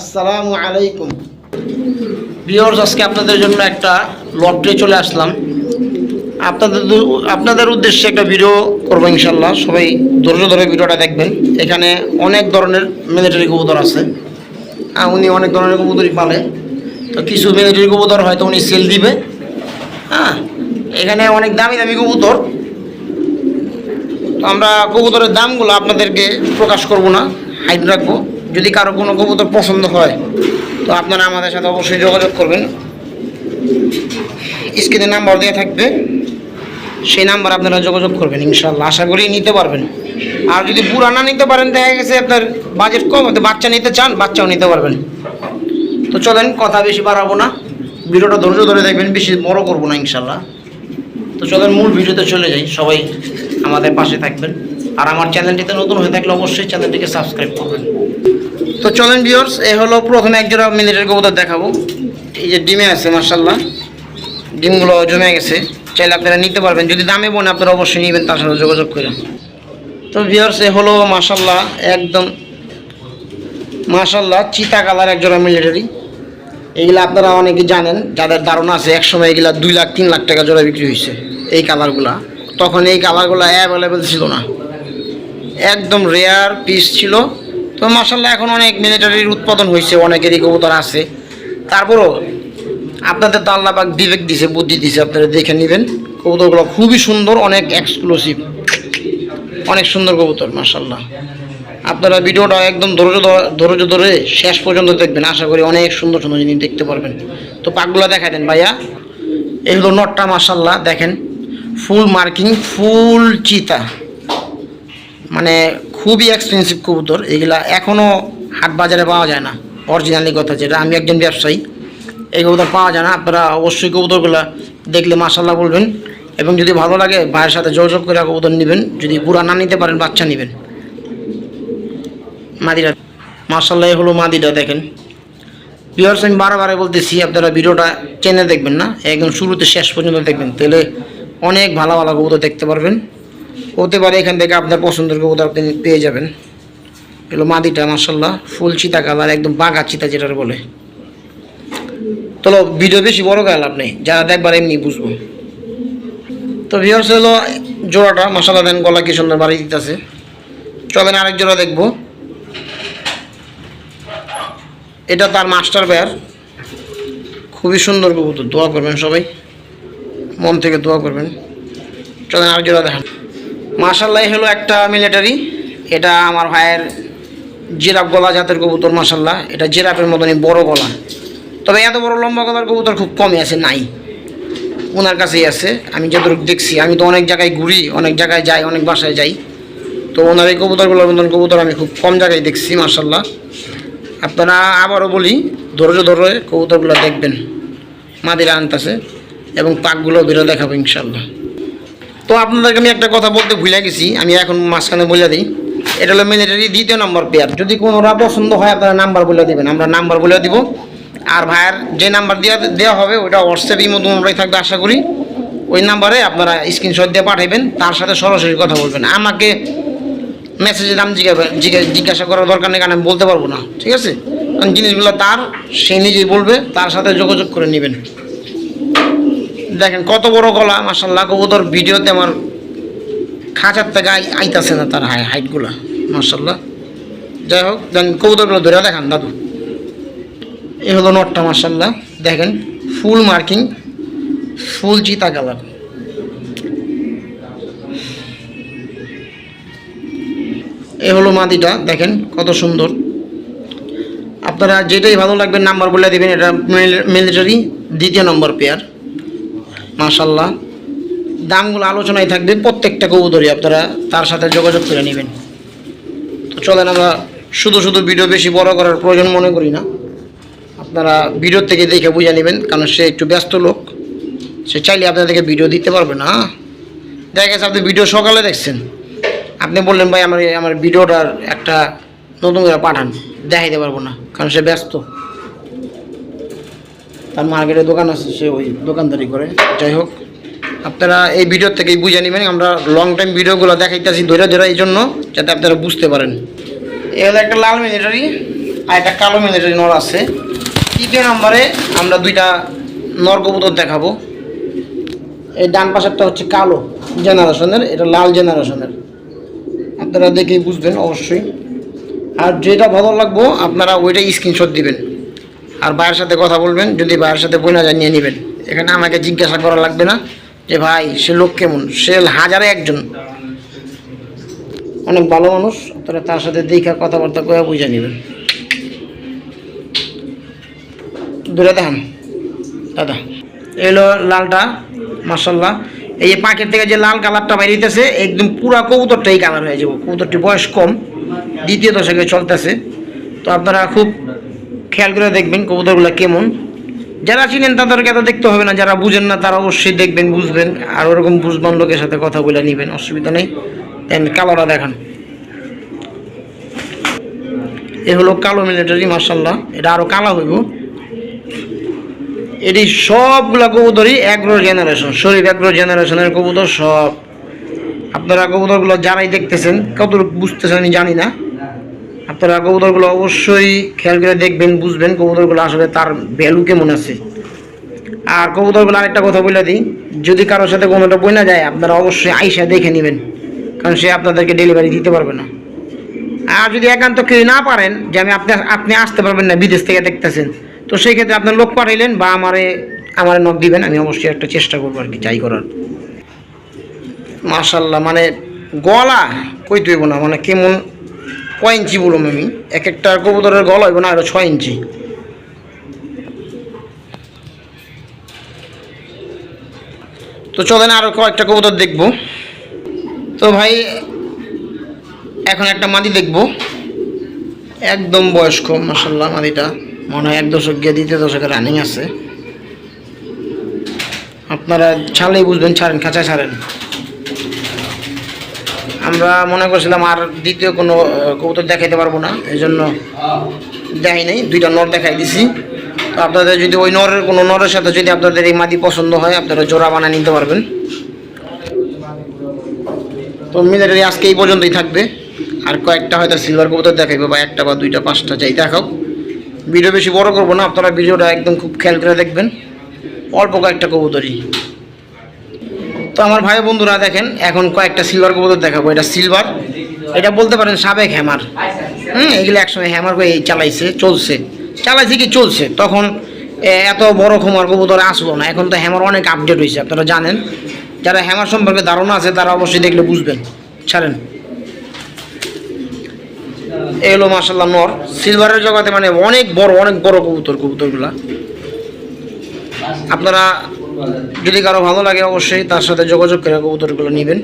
আসসালামু আলাইকুম। ভিওর্স আজকে আপনাদের জন্য একটা লটে চলে আসলাম। আপনাদের আপনাদের উদ্দেশ্যে একটা ভিডিও করব ইনশাল্লাহ সবাই ধৈর্য ধরে ভিডিওটা দেখবেন। এখানে অনেক ধরনের মিলিটারি কবুতর আছে। উনি অনেক ধরনের কবুতরই পালে। তো কিছু মিলিটারি কবুতর হয়তো উনি সেল দিবে। হ্যাঁ এখানে অনেক দামি দামি কবুতর। তো আমরা কবুতরের দামগুলো আপনাদেরকে প্রকাশ করব না। হাইড রাখব। যদি কারও কোনো কবুতর পছন্দ হয়, তো আপনারা আমাদের সাথে অবশ্যই যোগাযোগ করবেন। স্ক্রিনে নাম্বার দেওয়া থাকবে, সেই নাম্বার আপনারা যোগাযোগ করবেন ইনশাল্লাহ আশা করি নিতে পারবেন। আর যদি পুরা না নিতে পারেন, দেখা গেছে আপনার বাজেট কম বাচ্চা নিতে চান, বাচ্চাও নিতে পারবেন। তো চলেন, কথা বেশি বাড়াবো না। ভিডিওটা ধৈর্য ধরে দেখবেন, বেশি বড় করব না ইনশাল্লাহ তো চলেন, মূল ভিডিওতে চলে যাই। সবাই আমাদের পাশে থাকবেন। আর আমার চ্যানেলটিতে নতুন হয়ে থাকলে অবশ্যই চ্যানেলটিকে সাবস্ক্রাইব করবেন। তো চলেন ভিউয়ার্স এ হলো প্রথমে এক জোড়া মিনিটের কবুতর দেখাবো। এই যে ডিমে আছে মার্শাল্লাহ ডিমগুলো জমে গেছে। চাইলে আপনারা নিতে পারবেন। যদি দামে বোন, আপনারা অবশ্যই নেবেন তার সাথে যোগাযোগ করে। তো ভিউয়ার্স এ হলো মার্শাল্লাহ একদম মার্শাল্লাহ চিতা কালার এক জোড়া মিলিটারি। এগুলো আপনারা অনেকে জানেন, যাদের ধারণা আছে একসময় এগুলা দুই লাখ, তিন লাখ টাকা জোড়া বিক্রি হয়েছে এই কালারগুলা। তখন এই কালারগুলো অ্যাভেলেবেল ছিল না। একদম রেয়ার পিস ছিল। তো মাসাল্লাহ এখন অনেক মিলিটারির উৎপাদন হয়েছে অনেকেরই কবুতর আছে। তারপরও আপনাদের তো আল্লাহবাক বিবেক দিছে, বুদ্ধি দিছে, আপনারা দেখে নেবেন। কবুতরগুলো খুবই সুন্দর, অনেক এক্সক্লুসিভ অনেক সুন্দর কবুতর মাসাল্লাহ আপনারা ভিডিওটা একদম ধৈর্য ধৈর্য ধরে শেষ পর্যন্ত দেখবেন। আশা করি অনেক সুন্দর সুন্দর জিনিস দেখতে পারবেন। তো পাকগুলো দেখা দেন ভাইয়া। এই হলো নটটা মাসাল্লাহ দেখেন। ফুল মার্কিং ফুল চিতা। মানে খুবই এক্সপেন্সিভ কবুতর, এগুলা এখনও হাট বাজারে পাওয়া যায় না। অরিজিনালি কথা যেটা, আমি একজন ব্যবসায়ী, এই কবুতর পাওয়া যায় না। আপনারা অবশ্যই কবুতরগুলো দেখলে মাসাল্লাহ বলবেন। এবং যদি ভালো লাগে, ভাইয়ের সাথে যোগাযোগ করে কবুতর নেবেন। যদি পুরা না নিতে পারেন, বাচ্চা নেবেন। মাদিরা মার্শাল্লাহ হলো মাদিটা দেখেন। ভিউয়ার্স আমি বারবার বলতেছি, আপনারা ভিডিওটা চেনে দেখবেন না। একদম শুরুতে শেষ পর্যন্ত দেখবেন। তাহলে অনেক ভালো ভালো কবুতর দেখতে পারবেন। হতে পারে এখান থেকে আপনার পছন্দের কবুতর আপনি পেয়ে যাবেন। এগুলো মাদিটা মার্শাল্লাহ ফুল চিতা কালার, একদম বাঘা চিতা যেটার বলে। চলো ভিডিও বেশি বড় গেল আপনি যারা দেখবার এমনি বুঝব। তো ভিউয়ার্স হলো জোড়াটা মশলা দেন গলা কি সুন্দর বাড়ি দিতেছে। চলেন আরেক জোড়া দেখব। এটা তার মাস্টার বেয়ার। খুবই সুন্দর কবুতর, দোয়া করবেন সবাই। মন থেকে দোয়া করবেন। চলেন আরেক জোড়া দেখান। মার্শাল্লাহ হলো একটা মিলিটারি এটা আমার ভাইয়ের জিরাফ গলা জাতের কবুতর মার্শাল্লাহ এটা জিরাফের মতনই বড় গলা। তবে এত বড় লম্বা গলার কবুতর খুব কমই আছে, নাই। ওনার কাছেই আছে। আমি যতটুকু দেখছি, আমি তো অনেক জায়গায় ঘুরি, অনেক জায়গায় যাই, অনেক বাসায় যাই। তো ওনার এই কবুতরগুলোর মতন কবুতর আমি খুব কম জায়গায় দেখছি মার্শাল্লাহ আপনারা আবারও বলি, ধৈর্য ধরে কবুতরগুলো দেখবেন। মাদিরা আনতেছে এবং পাকগুলো বেরো দেখাবো, ইনশাল্লাহ। তো আপনাদেরকে আমি একটা কথা বলতে ভুলে গেছি, আমি এখন মাঝখানে বলে দিই। এটা হলো মিলিটারি দ্বিতীয় নম্বর পেয়ার যদি কোনোরা পছন্দ হয়, আপনারা নাম্বার বলে দেবেন। আমরা নাম্বার বলে দিব। আর ভাইয়ের যে নাম্বার দেওয়া দেওয়া হবে, ওটা হোয়াটসঅ্যাপের মতো অনুরাই থাকবে, আশা করি। ওই নাম্বারে আপনারা স্ক্রিনশট দিয়ে পাঠাবেন তার সাথে সরাসরি কথা বলবেন। আমাকে মেসেজের দাম জিজ্ঞাসা জিজ্ঞা- জিজ্ঞাসা করার দরকার নেই, কারণ আমি বলতে পারব না। ঠিক আছে? কারণ জিনিসগুলো তার, সে নিজেই বলবে, তার সাথে যোগাযোগ করে নেবেন। দেখেন, কত বড় গলা মাসাল্লাহ কবুতর ভিডিওতে আমার খাঁচার থেকে আইতাছে না তার হাই হাইটগুলো মাসাল্লাহ যাই হোক, দেন কবুতরগুলো ধরে দেখান, দাদু। এ হলো নটটা মাসাল্লাহ দেখেন, ফুল মার্কিং, ফুল চিতা কালার। এ হলো মাদিটা, দেখেন, কত সুন্দর। আপনারা যেটাই ভালো লাগবে, নাম্বার বলে দেবেন, এটা মিলিটারি দ্বিতীয় নম্বর পেয়ার। মাশাল্লাহ দামগুলো আলোচনায় থাকবে। প্রত্যেকটা কবুতরই আপনারা তার সাথে যোগাযোগ করে নেবেন। তো চলেন আমরা শুধু শুধু ভিডিও বেশি বড় করার প্রয়োজন মনে করি না। আপনারা ভিডিও থেকে দেখে বুঝে নেবেন, কারণ সে একটু ব্যস্ত লোক। সে চাইলে আপনাদেরকে ভিডিও দিতে পারবে না। দেখা গেছে আপনি ভিডিও সকালে দেখছেন। আপনি বললেন, ভাই, আমার আমার ভিডিওটার একটা নতুন করে পাঠান। দেখাইতে পারব না, কারণ সে ব্যস্ত। তার মার্কেটে দোকান আছে, সে ওই দোকানদারি করে। যাই হোক, আপনারা এই ভিডিও থেকেই বুঝে নেবেন, আমরা লং টাইম ভিডিওগুলো দেখাইতেছি ধরে ধরে এই জন্য, যাতে আপনারা বুঝতে পারেন। এ হলো একটা লাল মিলিটারি, আর একটা কালো মিলিটারি নর আছে। তৃতীয় নম্বরে আমরা দুইটা নর কবুতর দেখাবো। এই ডান পাশেরটা হচ্ছে কালো জেনারেশনের, এটা লাল জেনারেশনের। আপনারা দেখেই বুঝবেন অবশ্যই। আর যেটা ভালো লাগবো, আপনারা ওইটাই স্ক্রিনশট দিবেন। আর ভাইয়ের সাথে কথা বলবেন, যদি ভাইয়ের সাথে বই না যায় নিয়ে নেবেন। এখানে আমাকে জিজ্ঞাসা করা লাগবে না যে ভাই, সে লোক কেমন? সে হাজারে একজন। অনেক ভালো মানুষ আপনারা তার সাথে দেখা, কথাবার্তা করে বুঝে নেবেন। দূরে দেখান। দাদা এলো লালটা মার্শাল্লাহ এই যে পাখির থেকে যে লাল কালারটা বেরিয়েছে একদম পুরা কবুতরটাই কালার হয়ে যাব। কবুতরটি বয়স কম, দ্বিতীয় দশকে চলতেছে। তো আপনারা খুব খেয়াল করে দেখবেন কবুতরগুলো কেমন। যারা চিনেন তাদেরকে এত দেখতে হবে না, যারা বুঝেন না তারা অবশ্যই দেখবেন, বুঝবেন, আর ওরকম বুঝবান লোকের সাথে কথা বলে নেবেন, অসুবিধা নেই। দেন কালোটা দেখান। এ হলো কালো মিলিটারি মার্শাল্লাহ এটা আরও কালো হইব। এটি সবগুলা কবুতরই এগ্রো জেনারেশন শরীফ এগ্রো জেনারেশনের কবুতর সব। আপনারা কবুতরগুলো যারাই দেখতেছেন কত বুঝতেছেন আমি জানি না। আপনারা কবুতরগুলো অবশ্যই খেয়াল করে দেখবেন, বুঝবেন কবুতরগুলো আসলে তার ভ্যালু কেমন আছে। আর কবুতরগুলো আরেকটা কথা বলে দিই, যদি কারোর সাথে কোনোটা বই না যায়, আপনারা অবশ্যই আইসা দেখে নেবেন, কারণ সে আপনাদেরকে ডেলিভারি দিতে পারবে না। আর যদি একান্ত কেউ না পারেন, যে আমি আপনি আপনি আসতে পারবেন না, বিদেশ থেকে দেখতেছেন, তো সেই ক্ষেত্রে আপনার লোক পাঠাইলেন বা আমারে, আমার নখ দিবেন, আমি অবশ্যই একটা চেষ্টা করব আর কি, যাই করার। মার্শাল্লাহ মানে গলা কই তুইব না মানে কেমন কয় ইঞ্চি বলুন আমি এক একটা কবুতরের গলা হইব না, আরও ছয় ইঞ্চি। তো চলেন আরও কয়েকটা কবুতর দেখব। তো ভাই, এখন একটা মাদি দেখব। একদম বয়স্ক মাসাল্লাহ মাদিটা। মনে হয় এক দশক গিয়ে দ্বিতীয় দশকে রানিং আছে। আপনারা ছাড়লেই বুঝবেন, ছাড়েন, খাঁচায় ছাড়েন। আমরা মনে করছিলাম আর দ্বিতীয় কোনো কবুতর দেখাইতে পারব না এই জন্য দেখাই নাই। দুইটা নর দেখাই দিছি। তো আপনাদের যদি ওই নরের কোনো, নরের সাথে যদি আপনাদের এই মাদি পছন্দ হয়, আপনারা জোড়া বানিয়ে নিতে পারবেন। তো মিলিটারি আজকে এই পর্যন্তই থাকবে। আর কয়েকটা হয়তো সিলভার কবুতর দেখাইবে, বা একটা বা দুইটা, পাঁচটা চাই দেখাও। ভিডিও বেশি বড় করব না, আপনারা ভিডিওটা একদম খুব খেয়াল করে দেখবেন। অল্প কয়েকটা কবুতরই। তো আমার ভাই বন্ধুরা দেখেন, এখন কয়েকটা সিলভার কবুতর দেখাবো। এটা সিলভার এটা বলতে পারেন সাবেক হ্যামার হুম, এগুলো একসময় হ্যামার করে চালাইছে, চলছে। চালাইছে কি চলছে? তখন এত বড় খোমার কবুতর আসলো না। এখন তো হ্যামার অনেক আপডেট হয়েছে আপনারা জানেন। যারা হ্যামার সম্পর্কে ধারণা আছে, তারা অবশ্যই দেখলে বুঝবেন। ছাড়েন। এই হলো মার্শাল্লাহ নর। সিলভারের জগতে মানে অনেক বড় অনেক বড় কবুতর, কবুতরগুলা। আপনারা যদি কারও ভালো লাগে অবশ্যই তার সাথে যোগাযোগ করে কবুতরগুলো নেবেন।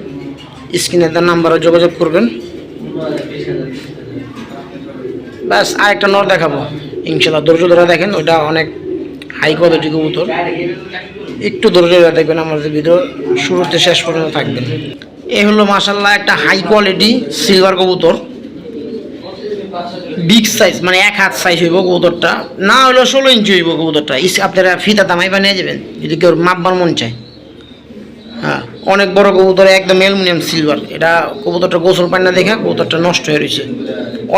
স্ক্রিনে তার নাম্বারে যোগাযোগ করবেন। ব্যাস, আরেকটা নর দেখাবো। ইনশাল্লাহ ধৈর্য ধরে দেখেন ওইটা অনেক হাই কোয়ালিটি কবুতর। একটু ধৈর্য ধরে দেখবেন, আমাদের ভিডিও শুরুতে শেষ পর্যন্ত থাকবেন। এই হলো মাসাল্লাহ একটা হাই কোয়ালিটি সিলভার কবুতর। বিগ সাইজ মানে এক হাত সাইজ হইব কবুতরটা। না হলেও ষোলো ইঞ্চি হইব কবুতরটা। ইস, আপনারা ফিতা দামাই বানিয়ে যাবেন, যদি কেউ মাপবার মন চায়। হ্যাঁ অনেক বড় কবুতর একদম অ্যালুমিনিয়াম সিলভার এটা কবুতরটা গোসল পায় না দেখা কবুতরটা নষ্ট হয়ে রয়েছে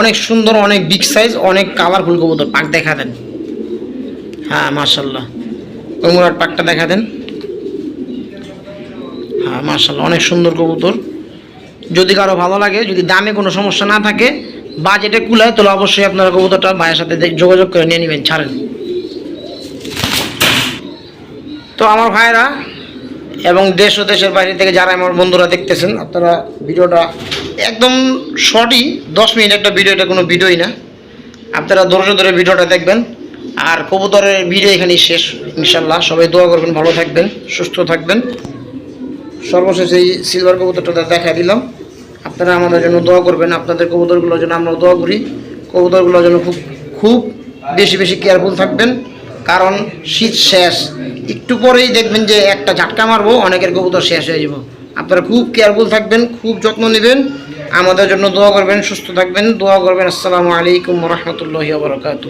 অনেক সুন্দর, অনেক বিগ সাইজ অনেক কালারফুল কবুতর। পাক দেখা দেন। হ্যাঁ মার্শাল্লাহ ওই মুরার পাকটা দেখা দেন। হ্যাঁ মার্শাল্লাহ অনেক সুন্দর কবুতর। যদি কারও ভালো লাগে, যদি দামে কোনো সমস্যা না থাকে বাজেটে কুলায়, তাহলে অবশ্যই আপনারা কবুতরটা ভাইয়ের সাথে যোগাযোগ করে নিয়ে নেবেন, ছাড়েন। তো আমার ভাইরা এবং দেশ ও দেশের বাইরে থেকে যারা আমার বন্ধুরা দেখতেছেন, আপনারা ভিডিওটা একদম শর্টই দশ মিনিট একটা ভিডিও এটা কোনো ভিডিওই না। আপনারা ধৈর্য ধরে ভিডিওটা দেখবেন, আর কবুতরের ভিডিও এখানেই শেষ ইনশাল্লাহ সবাই দোয়া করবেন, ভালো থাকবেন, সুস্থ থাকবেন। সর্বশেষ এই সিলভার কবুতরটা দেখা দিলাম। আপনারা আমাদের জন্য দোয়া করবেন, আপনাদের কবুতরগুলোর জন্য আমরা দোয়া করি। কবুতরগুলোর জন্য খুব খুব বেশি বেশি কেয়ারফুল থাকবেন, কারণ শীত শেষ। একটু পরেই দেখবেন যে একটা ঝাটকা মারবো, অনেকের কবুতর শেষ হয়ে যাব। আপনারা খুব কেয়ারফুল থাকবেন, খুব যত্ন নেবেন। আমাদের জন্য দোয়া করবেন, সুস্থ থাকবেন। দোয়া করবেন, আসসালামু আলাইকুম রহমতুল্লাহি বারকাতু